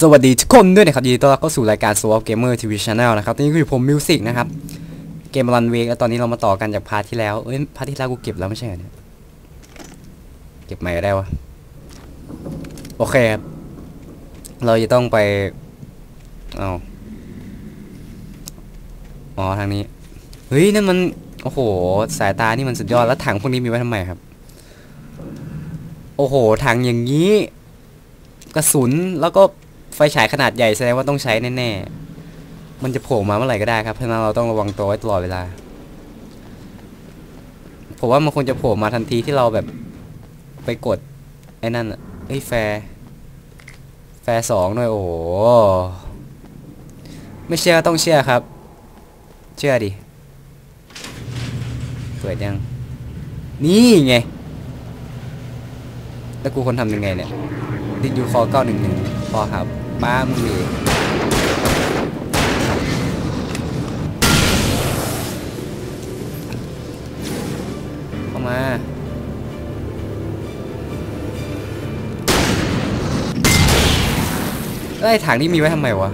สวัสดีทุกคนด้วยนะครับยินดีต้อนรับเข้าสู่รายการ Swap Gamer TV Channel นะครับนี่คือผมมิวสิกนะครับ เกมรันเวกแล้วตอนนี้เรามาต่อกันจากพาร์ทที่แล้ว เอ้ยพาร์ทที่แล้วกูเก็บแล้วไม่ใช่เหรอเนี่ยเก็บใหม่ก็ได้วะโอเคครับเราจะต้องไปเอาอ๋อทางนี้ เฮ้ย นั่นมัน โอ้โห สายตานี่มันสุดยอดแล้วถังพวกนี้มีไว้ทำไมครับ โอ้โหถังอย่างนี้กระสุนแล้วก็ ไฟฉายขนาดใหญ่แสดงว่าต้องใช้แน่ๆ มันจะโผล่มาเมื่อไหร่ก็ได้ครับ เพราะนั้นเราต้องระวังตัวไว้ตลอดเวลา ผมว่ามันคงจะโผล่มาทันทีที่เราแบบไปกด ไอ้นั่นอะเอ้ยแฟร์แฟร์สองด้วยโอ้โห ไม่เชื่อต้องเชื่อครับ เชื่อดิ เปิดยัง นี่ไง แล้วกูคนทำยังไงเนี่ยดิยูคอเก้าหนึ่งหนึ่งพอครับ ป้ามึงดีเข้ามาไอ้ยถังนี่มีไว้ทำไมวะ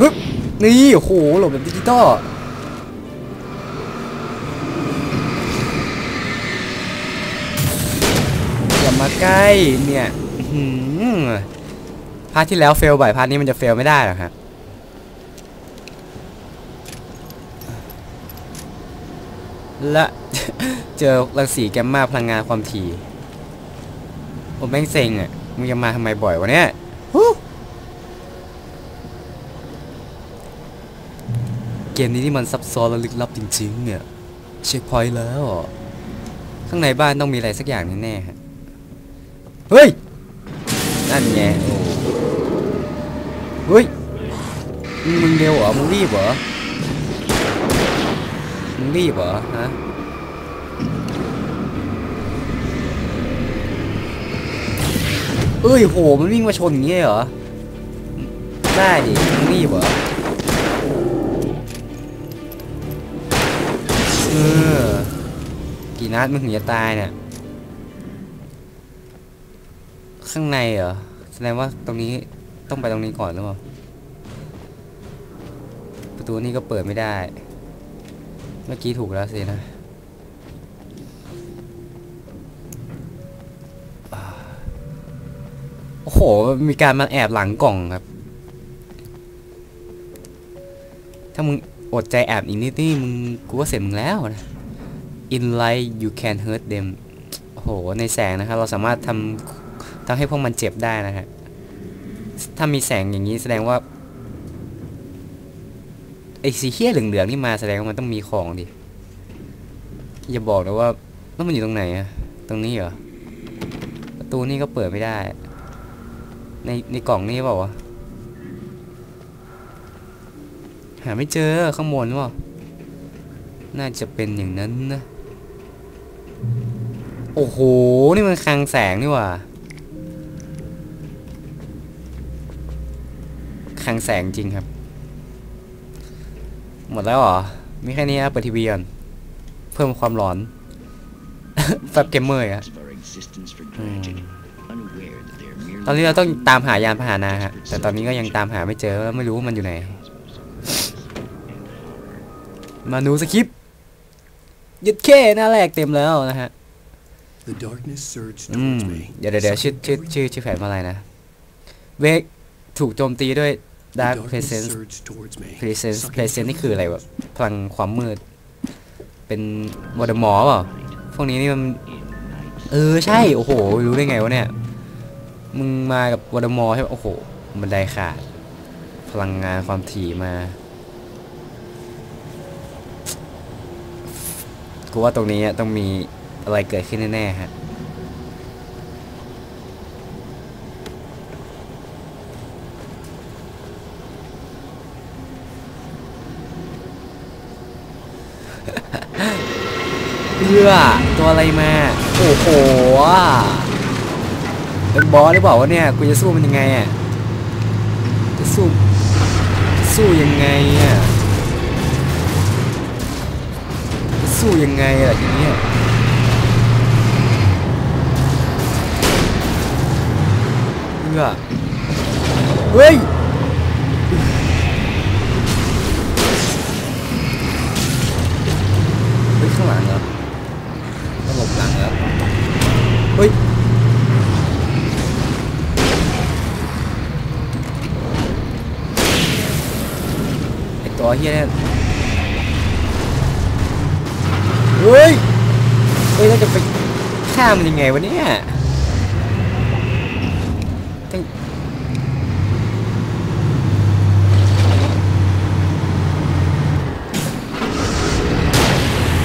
ฮึบนี่ โอ้โห หลบแบบดิจิตอล มาใกล้เนี่ยพาร์ทที่แล้วเฟลบ่อยพาร์ทนี้มันจะเฟลไม่ได้หรอกฮะและเจอรังสีแกมมาพลังงานความถี่ผมแม่งเซ็งอะมึงจะมาทำไมบ่อยวะเนี่ยเกมนี้นี่มันซับซ้อนและลึกลับจริงๆเนี่ย เช็คพอยต์แล้ว ข้างในบ้านต้องมีอะไรสักอย่างแน่ๆฮะ เฮ้ย นั่นไงโอ้เฮ้ย มึงเร็วเหรอ มึงรีบเหรอ มึงรีบเหรอฮะเอ้ยโห มันวิ่งมาชนอย่างงี้เหรอ ได้ดิ มึงรีบเหรอเออกี่นัดมึงถึงจะตายเนี่ย ข้างในเหรอ แสดงว่าตรงนี้ต้องไปตรงนี้ก่อนหรือเปล่า ประตูนี้ก็เปิดไม่ได้ เมื่อกี้ถูกแล้วสินะโอ้โห มีการมาแอบหลังกล่องครับ ถ้ามึงอดใจแอบอีกนิดนี่มึงกูว่าเสร็จมึงแล้วนะ In light you can hurt them โอ้โห ในแสงนะครับ เราสามารถทำ ทำให้พวกมันเจ็บได้นะฮะ ถ้ามีแสงอย่างนี้แสดงว่าไอ้สีเขียเหลืองๆนี่มาแสดงว่ามันต้องมีของดิ อย่าบอกนะว่าแล้วมันอยู่ตรงไหนอะตรงนี้เหรอ ประตูนี่ก็เปิดไม่ได้ ในในกล่องนี่เปล่าวะ หาไม่เจอข้างบนวะน่าจะเป็นอย่างนั้นนะ โอ้โห นี่มันคลังแสงนี่หว่า คลังแสงจริงครับ หมดแล้วเหรอ มีแค่นี้ครับเปิดทีวีก่อนเพิ่มความร้อนแฟบเกมเมอร์อะ of our existence for Hmm. tragedy, unaware that they are merely ตอนนี้เราต้องตามหายานพาหนะฮะแต่ตอนนี้ก็ยังตามหาไม่เจอไม่รู้ว่ามันอยู่ไหน มานูสคริปต์ยึดแค่หน้าแรกเต็มแล้วนะฮะ The darkness surged อืม towards me. เดี๋ยวเดี๋ยวเดี๋ยวชื่อชื่อชื่อชื่อแผนว่าอะไรนะ เวกถูกโจมตีด้วย The Dark darkness Presence surged towards me. Presence sucking Presence นี่คืออะไรวะ through พลังความมืด เป็นวอร์ดมอร์เปล่าพวกนี้นี่มัน เออใช่ โอ้โห รู้ได้ไงวะเนี่ย มึงมากับวอร์ดมอร์ใช่ปะโอ้โหบันไดขาด พลังงานความถี่มากูว่าตรงนี้อะต้องมีอะไรเกิดขึ้นแน่ๆฮะ เอื้อตัวอะไรมา โอ้โหเป็นบอสหรือเปล่าวะเนี่ยกูจะสู้มันยังไงอะจะสู้สู้ยังไงอะจะสู้ยังไงอะอย่างเงี้ยเอื้อเฮ้ย ตัวเฮียเนี่ยเฮ้ยเฮ้ยเราจะไปฆ่ามันยังไงวะเนี่ยต้อง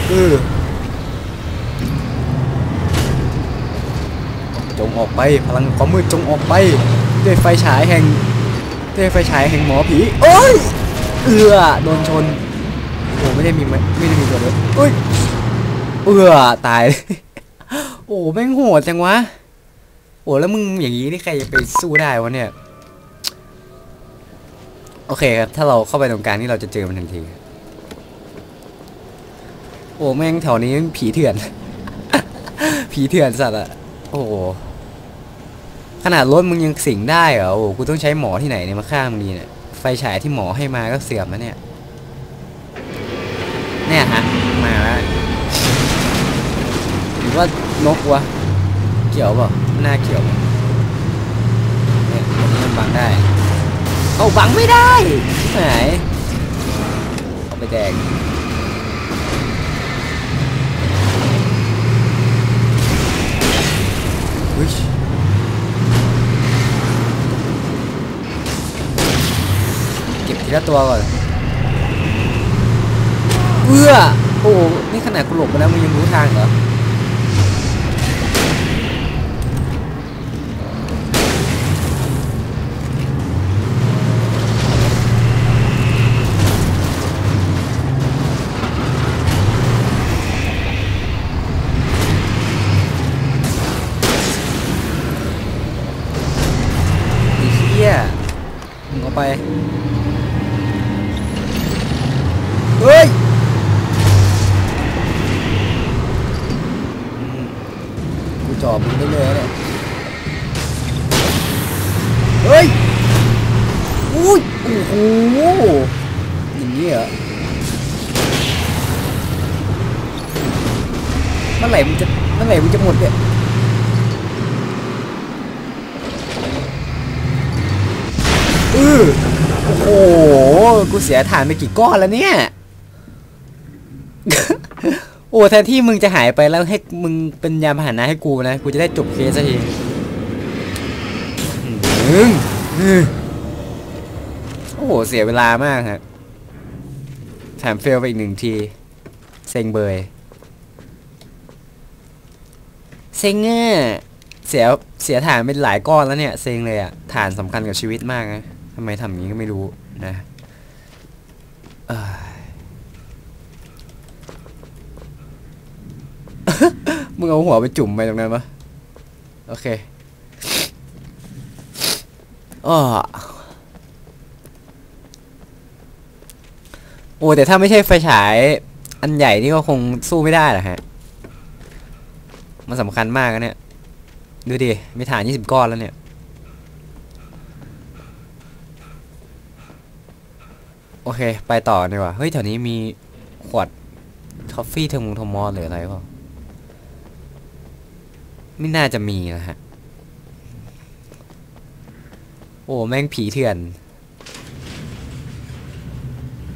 เออจงออกไปพลังความมืดจงออกไปด้วยไฟฉายแห่งด้วยไฟฉายแห่งหมอผีโอ้ย เอือโดนชนโอ้ไม่ได้มีไม่ได้มีตัวเดียวเอ้ยเอือตาย โอ้แม่งโหดจังวะโอ้แล้วมึงอย่างนี้นี่ใครจะไปสู้ได้วะเนี่ยโอเคครับถ้าเราเข้าไปตรงกลางนี่เราจะเจอมันทันทีโอ้แม่งแถวนี้ผีเถื่อน ผีเถื่อนสัตว์อะโอ้ขนาดรถมึงยังสิงได้เหรอโอ้กูต้องใช้หมอที่ไหนเนี่ยมาฆ่ามึงดีเนี่ย ไฟฉายที่หมอให้มาก็เสื่อมแล้วเนี่ย เนี่ยฮะ มาแล้วหรือว่านกวะ เกี่ยวเปล่าไม่น่าเกี่ยวเนี่ยตรงนี้มันบังได้ เอาบังไม่ได้ไหนเอาไปแดงอุ๊ยเก็บ ทีละตัวก่อนเอื้อโอ้นี่ขนาดกูหลบไปแล้วมึงยังรู้ทางเหรอ เสียฐานไปกี่ก้อนแล้วเนี่ย โอ้แทนที่มึงจะหายไปแล้วให้มึงเป็นยานพาหนะให้กูนะ กูจะได้จบเคสสักทีอืมอืมโอ้โห เสียเวลามากฮะแถมเฟลไปอีกหนึ่งที เซ็งเบย เซ็งอะเสีย เสียฐานเป็นหลายก้อนแล้วเนี่ย เซ็งเลยอะฐานสำคัญกับชีวิตมากนะทำไมทำอย่างนี้ก็ไม่รู้นะเอ้ย มึงเอาหัวไปจุ่มไปตรงนั้นปะโอเคอ้อโอ้แต่ถ้าไม่ใช่ไฟฉาย อันใหญ่นี่ก็คงสู้ไม่ได้หรอฮะ มันสำคัญมากนะเนี่ย ดูดิ มีฐาน20ก้อนแล้วเนี่ย โอเค ไปต่อดีกว่า เฮ้ยแถวนี้มีขวดทอฟฟี่เทอร์มงทอมอหรืออะไรเปล่าไม่น่าจะมีนะฮะ โอ้ แม่งผีเถื่อน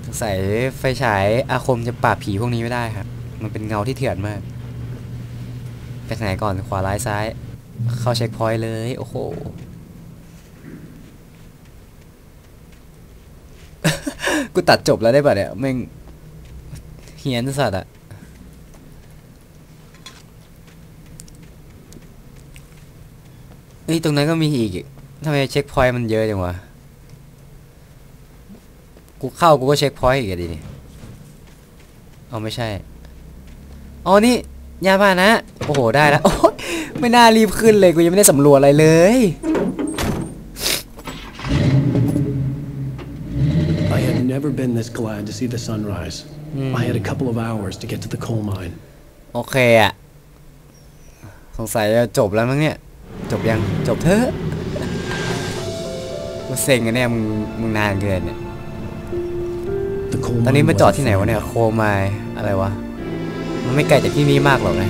สงสัยไฟฉายอาคมจะปราบผีพวกนี้ไม่ได้ครับ มันเป็นเงาที่เถื่อนมาก ไปไหนก่อนขวาร้ายซ้าย เข้าเช็คพอยต์เลย โอ้โห กูตัดจบแล้วได้ป่ะเนี่ยแม่งเฮียนสัตว์อะเฮ้ยตรงนั้นก็มีอีกทำไมเช็คพอยต์มันเยอะจังวะ กูเข้ากูก็เช็คพอยต์อีกอะดินี่เอาไม่ใช่อ๋อนี่ยาบ้านะ โอ้โหได้แล้วโอ้ยไม่น่ารีบขึ้นเลยกูยังไม่ได้สำรวจอะไรเลย I had never been this glad to see the sunrise. I had a couple of hours to get to the coal mine. โอเคอะสงสัยจะจบแล้วมั้งเนี่ย จบยัง จบเถอะรก็เซ็งอะเนี่ยมึงมึงนานเกินเนี่ย The coal ตอนนี้ mine มาจอด was ที่ไหนวะเนี่ย far โคไมล์อะไรวะ มันไม่ไกลจากที่นี่มากหรอกนะ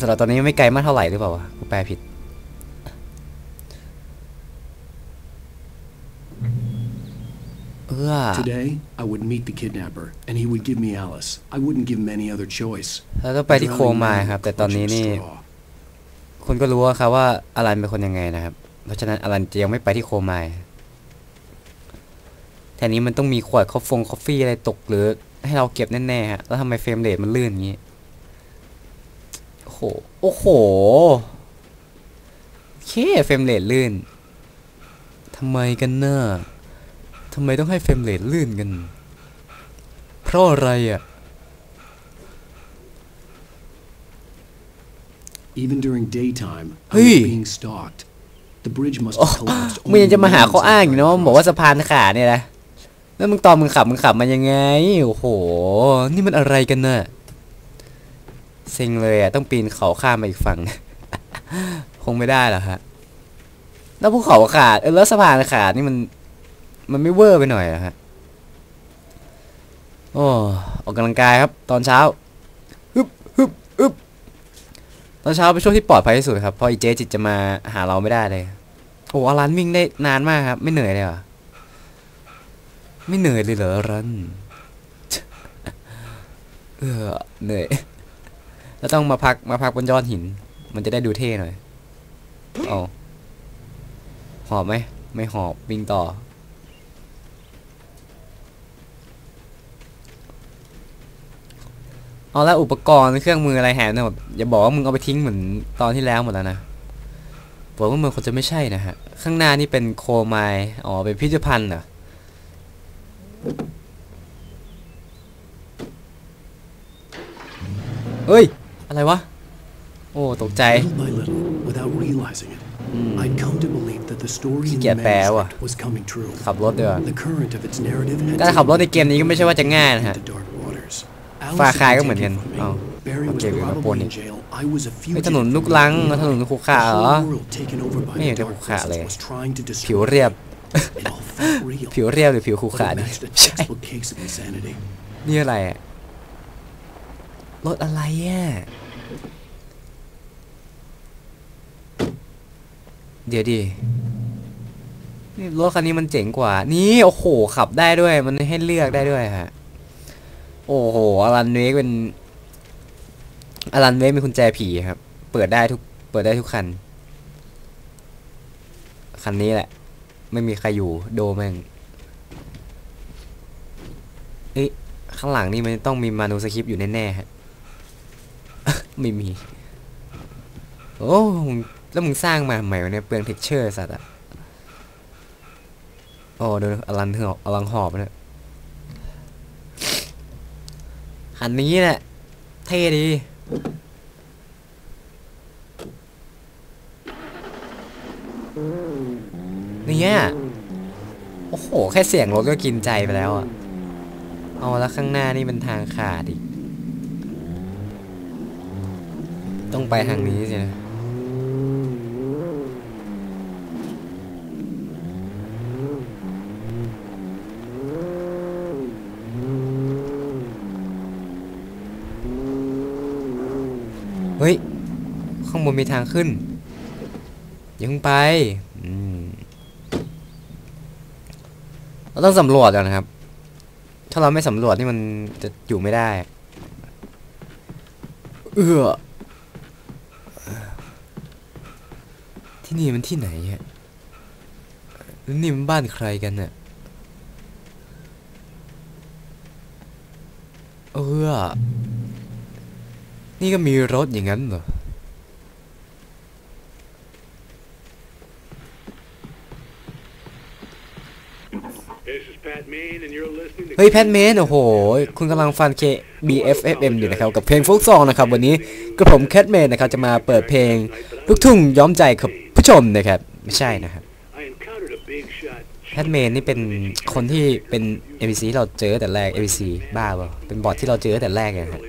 สำหรับตอนนี้ไม่ไกลมากเท่าไหร่หรือเปล่าวะกูแปลผิด เออ Today, I would meet the kidnapper, and he would give me Alice. I wouldn't give him any other choice. เราต้องไปที่โคไมล์ครับ แต่ตอนนี้นี่ Clutching straw. คุณก็รู้ว่าครับว่าอลันเป็นคนยังไงนะครับ เพราะฉะนั้นอลันจะยังไม่ไปที่โคไมล์แทนนี้มันต้องมีขวดคอฟฟงคอฟฟี่อะไรตกหรือ ให้เราเก็บแน่ๆฮะ แล้วทำไมเฟรมเรทมันลื่นอย่างนี้ โอ้โห โอ้โหโอเคเฟรมเรทลื่นทำไมกันเนอะ ทำไมต้องให้เฟรมเรทลื่นกัน เพราะอะไรอะ Even during daytime, I Hey. was being stalked. The bridge must โอ้ have collapsed มึงยังจะมาหา only ข้อ moments อ้างอยู่ after นะ I ว่าบอกว่า crossed สะพานขาเนี่ยนะแล้วมึงตอนมึงขับมึงขับมายังไง โอ้โห นี่มันอะไรกันน่ะเซ็งเลยอะ ต้องปีนเขาข้ามมาอีกฝั่ง คงไม่ได้หรอกฮะแล้วภูเขาขาดเออแล้วสะพานขาดนี่มัน มันไม่เวอร์ไปหน่อยเหรอะฮะโอ้ออกกำลังกายครับ ตอนเช้าฮึบฮึบฮึบตอนเช้าเป็นช่วงที่ปลอดภัยที่สุดครับเพราะอีเจจิตจะมาหาเราไม่ได้เลยโอ้อลันวิ่งได้นานมากครับ ไม่เหนื่อยเลยเหรอไม่เหนื่อยเลยเหรออลันเออเหนื่อยแล้วต้องมาพักมาพักบนยอดหิน มันจะได้ดูเท่หน่อยเอาหอบไหมไม่หอบวิ่งต่อ เอาแล้วอุปกรณ์เครื่องมืออะไรแหมหมดอย่าบอกว่ามึงเอาไปทิ้งเหมือนตอนที่แล้วหมดแล้วนะบอกว่ามันควรจะไม่ใช่นะฮะ ข้างหน้านี่เป็นโคไมล์อ๋อเป็นพิพิธภัณฑ์เหรอเฮ้ย อะไรวะ โอ้ ตกใจ Little by little, without realizing it, I'd come to believe that the story in the ขี้เกียจแปลว่ะ manuscript was coming true. ขับรถเดือ The current of its narrative had การขับรถใน taken เกมนี้ก็ไม่ใช่ว่าจะง่ายนะฮะ into dark waters. ฟา Alice คาย had ก็ been เหมือนกัน taken from me. อ้าว Barry โอ was เคเป็นกระโปรง probably นี่ in jail. I was a เฮ้ย fugitive ถนน from ลูกลัง England. ถนนคุกขา The เหรอ whole world taken over by ไม่เห็น the จะ dark คุกขาเลย presence was trying to ผิว destroy เรียบ It all felt real. ผิวเรียบหรือผิวคุก But ขา it ดิ matched a ใช่ textbook case of insanity. นี่อะไรอะรถอะไรอะเดี๋ยวดินี่รถคันนี้มันเจ๋งกว่า นี่โอ้โหขับได้ด้วย มันให้เลือกได้ด้วยฮะ โอ้โหอลันเวกเป็นอลันเวกเป็นกุญแจผีครับ เปิดได้ทุก เปิดได้ทุกคัน คันนี้แหละ ไม่มีใครอยู่โดแม่งเอ๊ะข้างหลังนี่มันต้องมีมานูสคริปต์อยู่แน่ๆฮะไม่มี โอ้แล้วมึงสร้างมาทำไมวะเนี่ยเปลืองเท็กเจอร์สัตว์อะโอ้ดูอลันเหอบอลังหอบเนี่ย อันนี้แหละ เท่ดี เนี่ยโอ้โห แค่เสียงรถก็กินใจไปแล้วอะ เอาแล้วข้างหน้านี่เป็นทางขาดอีก ต้องไปทางนี้สินะ เฮ้ย ข้างบนมีทางขึ้น อยังไปเราต้องสำรวจก่อนนะครับ ถ้าเราไม่สำรวจนี่มันจะอยู่ไม่ได้ เอือที่นี่มันที่ไหนฮะแล้วนี่มันบ้านใครกันน่ะเออ นี่ก็มีรถอย่างนั้นเหรอ This is Pat Main, and you're listening to เฮ้ยแพทเมนโอ้โห คุณกำลังฟัง K BFFM อยู่นะครับ กับเพลงฟุกซองนะครับ วันนี้กระผมแคทเมนนะครับ จะมาเปิดเพลงลูกทุ่งย้อมใจกับผู้ชมนะครับ ไม่ใช่นะครับ I encountered a big shot. แพทเมนนี่เป็นคนที่เป็น NPC ที่เราเจอแต่แรก NPC บ้าเปล่าเป็นบอทที่เราเจอแต่แรกเลยฮะ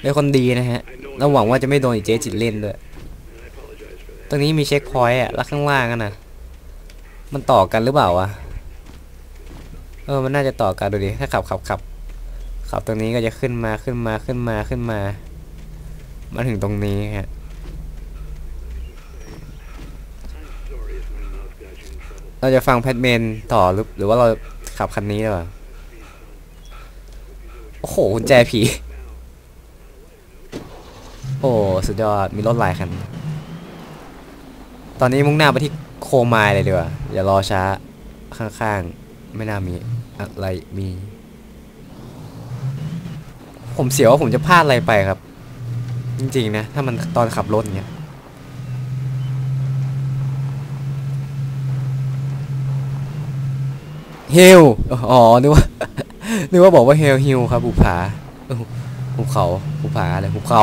เป็นคนดีนะฮะเราหวังว่าจะไม่โดนอีเจ๊จิตเล่นด้วย ตรงนี้มีเช็คพอยต์อะแล้วข้างล่างกันนะมันต่อกันหรือเปล่าวะ เออ มันน่าจะต่อกันดูดิ ถ้าขับขับขับขับตรงนี้ก็จะขึ้นมาขึ้นมาขึ้นมาขึ้นมา มาถึงตรงนี้ฮะ เราจะฟังแพทเมนต่อหรือหรือว่าเราขับคันนี้ดีกว่า โอ้โหกุญแจผี โอ้สุดยอดมีรถหลายคัน ตอนนี้มุ่งหน้าไปที่โคมายเลยดีกว่า อย่ารอช้าข้างๆ ไม่น่ามีอะไรมี ผมเสียวว่าผมจะพลาดอะไรไปครับ จริงๆนะ ถ้ามันตอนขับรถอย่างเงี้ยเฮลอ๋อ นึกว่า นึกว่าบอกว่าเฮลฮิลครับภูผาภูเขาภูผาอะไรภูเขา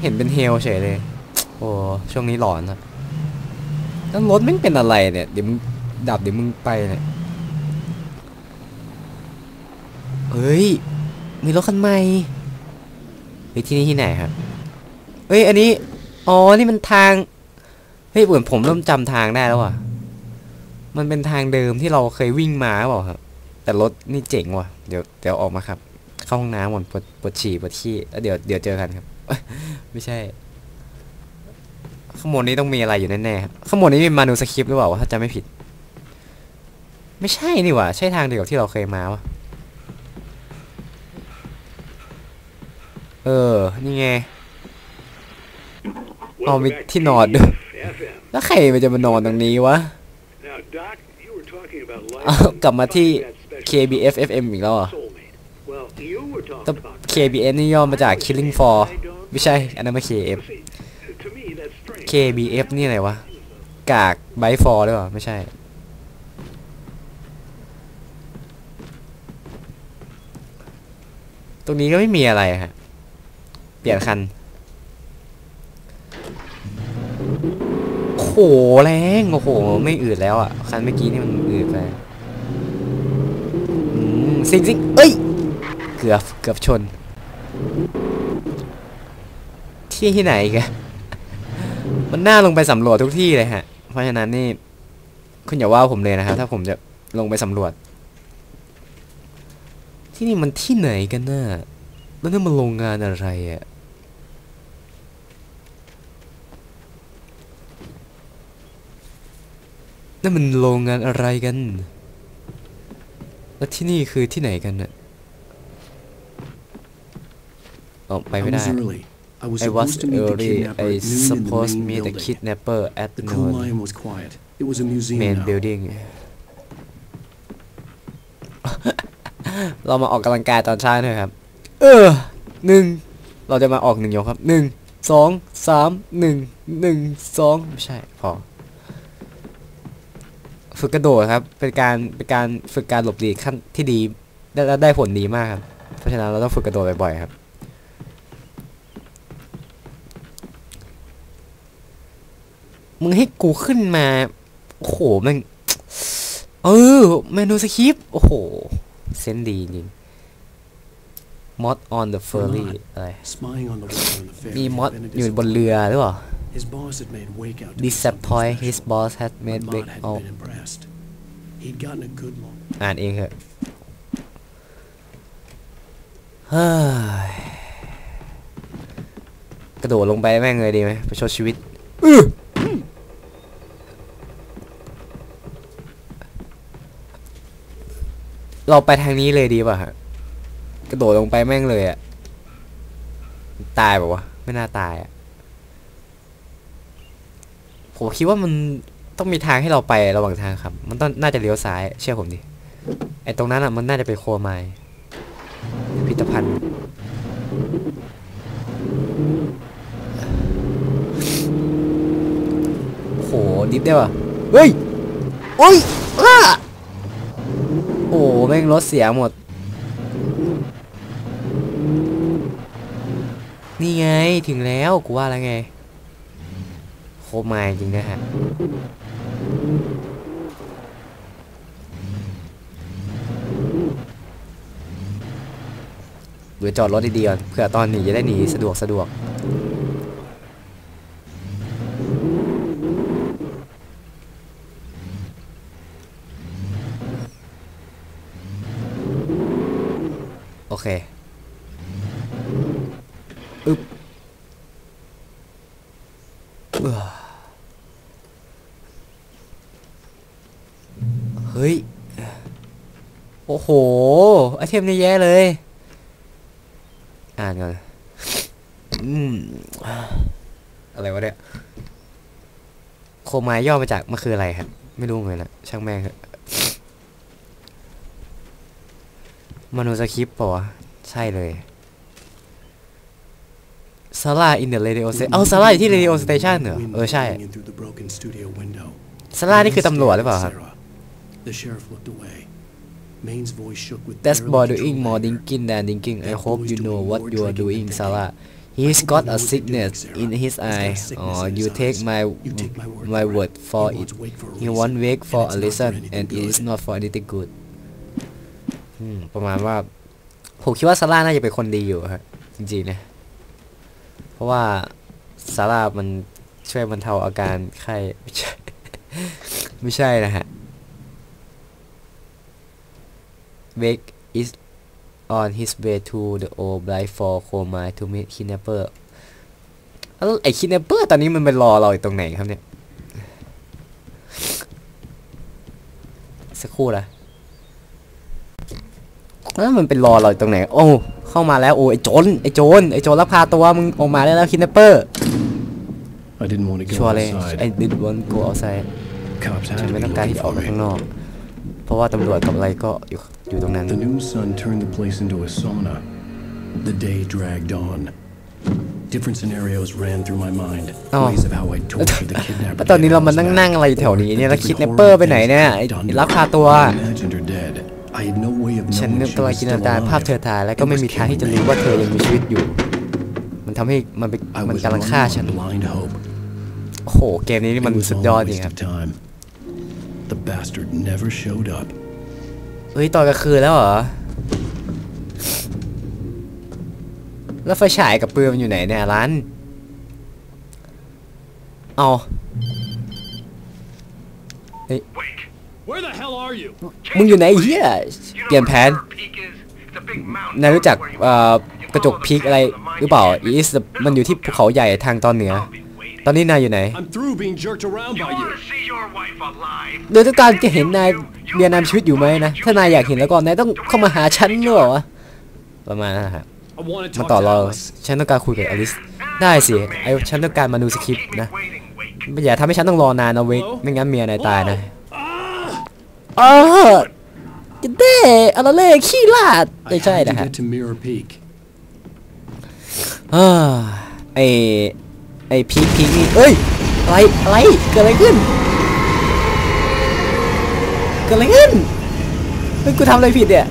เห็นเป็นเฮลเฉยเลย โอ้ช่วงนี้หลอนอะแล้วรถไม่เป็นอะไรเนี่ย เดี๋ยวมึงดับเดี๋ยวมึงไปเนี่ยเฮ้ย มีรถคันใหม่เฮ้ยที่นี่ที่ไหนครับ เฮ้ย อันนี้ อ๋อ นี่มันทาง เฮ้ยเหมือนผมเริ่มจำทางได้แล้วว่ะ มันเป็นทางเดิมที่เราเคยวิ่งมาหรือเปล่าครับ แต่รถนี่เจ๋งว่ะ เดี๋ยวเดี๋ยวออกมาครับ เข้าห้องน้ำก่อนปวดปวดฉี่ปวดขี้แล้วเดี๋ยวเดี๋ยวเจอกันครับ ไม่ใช่ ข้างบนนี้ต้องมีอะไรอยู่แน่ๆครับข้างบนนี้มีมานูสคริปต์หรือเปล่าวะถ้าจำไม่ผิด ไม่ใช่นี่หว่า ใช่ทางเดียวกับที่เราเคยมาวะเออ นี่ไง Oh, Welcome we back to tin nod. KBF FM. แล้วใครมันจะมานอนตรงนี้วะ Now, Doc, you were talking about life อ้าว and กลับมาที่ finding that special KBF FM อีกแล้วเหรอะ soulmate. Well, you were แต่ talking about KBN นี่ย่อมาจาก Killing for ไม่ใช่ อันนั้นไมา KF See, to me, that's strange. KBF นี่อะไรวะ กากไบฟอร์หรือเปล่า ไม่ใช่ ตรงนี้ก็ไม่มีอะไรฮะ เปลี่ยนคัน โหแรง โอ้โห ไม่อืดแล้วอะ คันเมื่อกี้นี่มันอืดไปอืมสิงสิงเอ้ย เกือบ เกือบชน ที่ที่ไหนกันมันน่าลงไปสำรวจทุกที่เลยฮะ เพราะฉะนั้นนี่คุณอย่าว่าผมเลยนะครับ ถ้าผมจะลงไปสำรวจ ที่นี่มันที่ไหนกันน่ะแล้วนี่มันโรงงานอะไรอะนั่นมันโรงงานอะไรกัน แล้วที่นี่คือที่ไหนกันน่ะออกไปไม่ได้ I was I was supposed to meet the early. kidnapper I at noon in the supposed to main meet the building. kidnapper at The coal noon mine was quiet. It was a museum main now. building เรามาออกกำลังกายตอนเช้าหน่อยครับ เออหนึ่งเราจะมาออกหนึ่งยกครับหนึ่งสองสามหนึ่งหนึ่งสองไม่ใช่พอฝึกกระโดดครับ เป็นการเป็นการฝึกการหลบหลีกขั้นที่ดีได้และได้ผลดีมากครับ เพราะฉะนั้นเราต้องฝึกกระโดดบ่อยๆครับ มึงให้กูขึ้นมา โอ้โหแมันเออเมนูสคริปต์โอ้โหเซนส์ดีจริงมอด on the ferry อะไร Spying on the water on the ferry. มี had มอด been a อยู่บนเรือหรือเปล่า His boss had made Wake out to be disappoint something his special, boss had but made big Mott had เอา been impressed. He'd gotten a good look. อ่านเองเถอะเฮ้ยกระโดดลงไปแม่งเลยดีไหมประชดชีวิตอื้อ เราไปทางนี้เลยดีป่ะฮะ กระโดดลงไปแม่งเลยอะตายแบบวะไม่น่าตายอะผมคิดว่ามันต้องมีทางให้เราไประหว่างทางครับ มันต้องน่าจะเลี้ยวซ้าย เชื่อผมดิ ไอตรงนั้นอะมันน่าจะเป็นโครัวไม้พิพิธภัณฑ์โอ้โหดิฟได้ป่ะ เฮ้ยโอ้ยอ้า โอ้แม่งรถเสียหมด นี่ไงถึงแล้วกูว่าแล้วไงโคไมายจริงนะฮะหรือจอดรถดีๆก่อนเผื่อตอนหนีจะได้หนีสะดวกสะดวก เคอึบเฮ้ย โอ้โหไอเทมนี่แย่เลย อ่านก่อนอืมอะไรวะเนี่ย โคไมายย่อมาจากมันคืออะไรครับ ไม่รู้เหมือนกันนะช่างแม่งเถอะ มโนสคริปต์ปะวะใช่เลยซาร่าอินเดอะเรดิโอสเตชันเอาซาร่าอยู่ที่เรดิโอสเตชันเหรอเออใช่ Wind blowing in through the broken studio window. ซาร่านี่คือตำรวจหรือเปล่าครับ Sarah. The sheriff looked away. Maine's voice shook with That's barely boy controlled doing more anger. thinking than thinking. I That hope boy's you know doing what more you are drinking doing, than Sarah. thinking. He's I hope got you know a what you're sickness doing, in Sarah. his He's got a eye. sickness Oh, in you his take eyes. my You take my word my for it. word for He it. wants wait for a He reason, won't wait for and a it's not for reason, anything and it is good. not for anything good. อืมประมาณว่า ผมคิดว่าซาร่าน่าจะเป็นคนดีอยู่ครับจริงๆนะเพราะว่าซาร่ามันช่วยบรรเทาอาการไข้ไม่ใช่ไม่ใช่นะฮะ Wake is on his way to the old blind for coma to meet kidnapper แล้วไอ้ kidnapper ตอนนี้มันไปรอเราอยู่ตรงไหนครับเนี่ย สักครู่ละ แล้วมันเป็นรอเราอยู่ตรงไหน โอ้ เข้ามาแล้วโอ้ไอ้โจรไอ้โจรไอ้โจรลักพาตัวมึงออกมาได้แล้ว kidnapper I didn't want to go ชัวร์เลย outside. I did want go outside Cops ฉั had น to ไม่ be ต้องการ looking ที่จะออก for ไปข้าง me. นอก เพราะว่าตำรวจกับอะไรก็อยู่อยู่ตรงนั้น The new sun turned the place into a sauna. The day dragged on. Different scenarios ran through my mind. Oh. Ways of how I'd torture the kidnapper. แล้วตอนนี้เรามานั่งนั่งอะไรแถวนี้เนี่ยแล้วคิดเนปเปอร์ไปไหนเนี่ยไอ้ลักพาตัว I imagined her dead. I had no way of ฉัน knowing นึก she ตัว was จินต still นาการภาพเธอ alive. ตายแล้วก็ไม่มีทางที่จะรู้ว่าเธอยังมีชีวิตอยู่ มันทำให้มันเป็น I มัน was กำลัง running ฆ่าฉัน on blind hope. โอ้โหเกมนี้นี่ It มัน was สุด all ยอด a จริง waste ครับ of time. The bastard never showed up. เฮ้ยตอนกลางคืนแล้วเหรอแล้วไฟฉายกับปืนมันอยู่ไหนเนี่ยร้านเอา Wait. Where the hell are you? มึงอยู่ไหนไอ้เฮียเปลี่ยนแผนนายรู้จักเอ่อกระจกพีกอะไรหรือเปล่าอีสมันอยู่ที่ภูเขาใหญ่ทางตอนเหนือ ตอนนี้นายอยู่ไหน I'm through being jerked around by you. see your wife alive? โดยต้องการจะเห็นนายเรียนนายมีชีวิตอยู่ไหมนะ ถ้านายอยากเห็นแล้วก็นายต้องเข้ามาหาฉันหรือเปล่าวะประมาณนั้นนะครับ I want to มา talk ต่อ to รอง Alice. ฉันต้องการคุยกับอลิส ได้สิไอฉันต้องการมาดูสคริปต์นะ Waiting, wake. อย่าทำให้ฉันต้องรอนานนะเวกไม่งั้นเมียนายตายนะ Ah! อ๋อจะเด้อะไรเล่ขี้ลาด I ไม่ใช่ had นะ to ฮะ get to Mirror Peak. อ่าไอไอพีคพีคนี่เอ้ยอะไรอะไรเกิดอะไรขึ้นเกิดอะไรขึ้นเฮ้ยกูทำอะไรผิดเนี่ย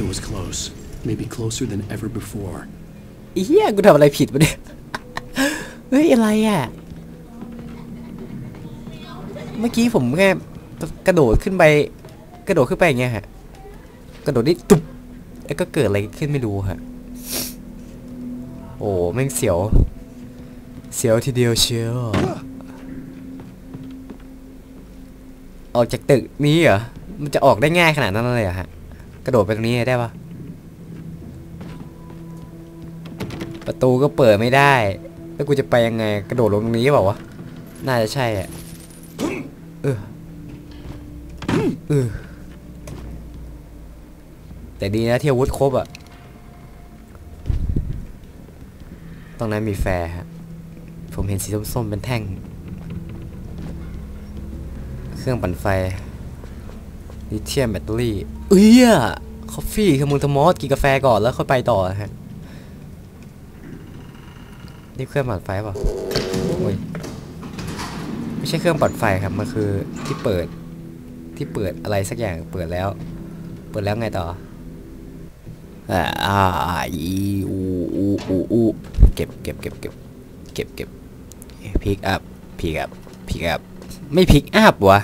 It was close. Maybe closer than ever before. ไอ้เหี้ยกูทำอะไรผิดวะเนี่ยเฮ้ยอะไรอะเมื่อกี้ผมแค่กระโดดขึ้นไป กระโดดขึ้นไปอย่างเงี้ยฮะ กระโดดนี่ตุบแล้วก็เกิดอะไรขึ้นไม่รู้ฮะ โอ้แม่งเสียว เสียวทีเดียวเชียวออกจากตึกนี้เหรอ มันจะออกได้ง่ายขนาดนั้นเลยเหรอฮะ กระโดดไปตรงนี้ได้ปะประตูก็เปิดไม่ได้ แล้วกูจะไปยังไง กระโดดลงตรงนี้เปล่าวะ น่าจะใช่อะเออ เออ แต่ดีนะที่อาวุธครบอะตรงนั้นมีแฟร์ฮะ ผมเห็นสีส้มๆเป็นแท่ง เครื่องปั่นไฟ ลิเธียมแบตเตอรี่ เอ้ยคอฟฟี่คือมึงทมอสกินกาแฟก่อนแล้วค่อยไปต่อฮะ นี่เครื่องปั่นไฟเปล่ะโอ้ยไม่ใช่เครื่องปั่นไฟครับ มันคือที่เปิด ที่เปิดอะไรสักอย่างเปิดแล้ว เปิดแล้วไงต่อ อ่าอีอูอูอูอูเก็บเก็บเก็บเก็บเก็บเก็บพิกอัพพิกอัพพิกอัพไม่พิกอัพวะ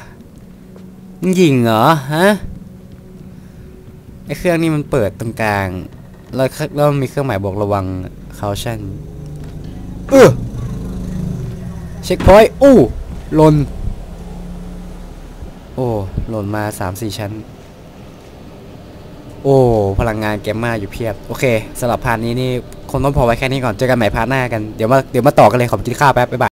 มึงยิงเหรอฮะไอเครื่องนี้มันเปิดตรงกลาง แล้วแล้วมีเครื่องหมายบอกระวัง caution เออเช็คพอยต์อู้หล่นโอ้หล่นมาสามสี่ชั้น โอ้พลังงานเกมมาอยู่เพียบ โอเคสำหรับพาร์ทนี้นี่คงต้องพอไว้แค่นี้ก่อน เจอกันใหม่พาร์ทหน้ากัน เดี๋ยวมาเดี๋ยวมาต่อกันเลยขอไปกินข้าวแป๊บบ๊ายบาย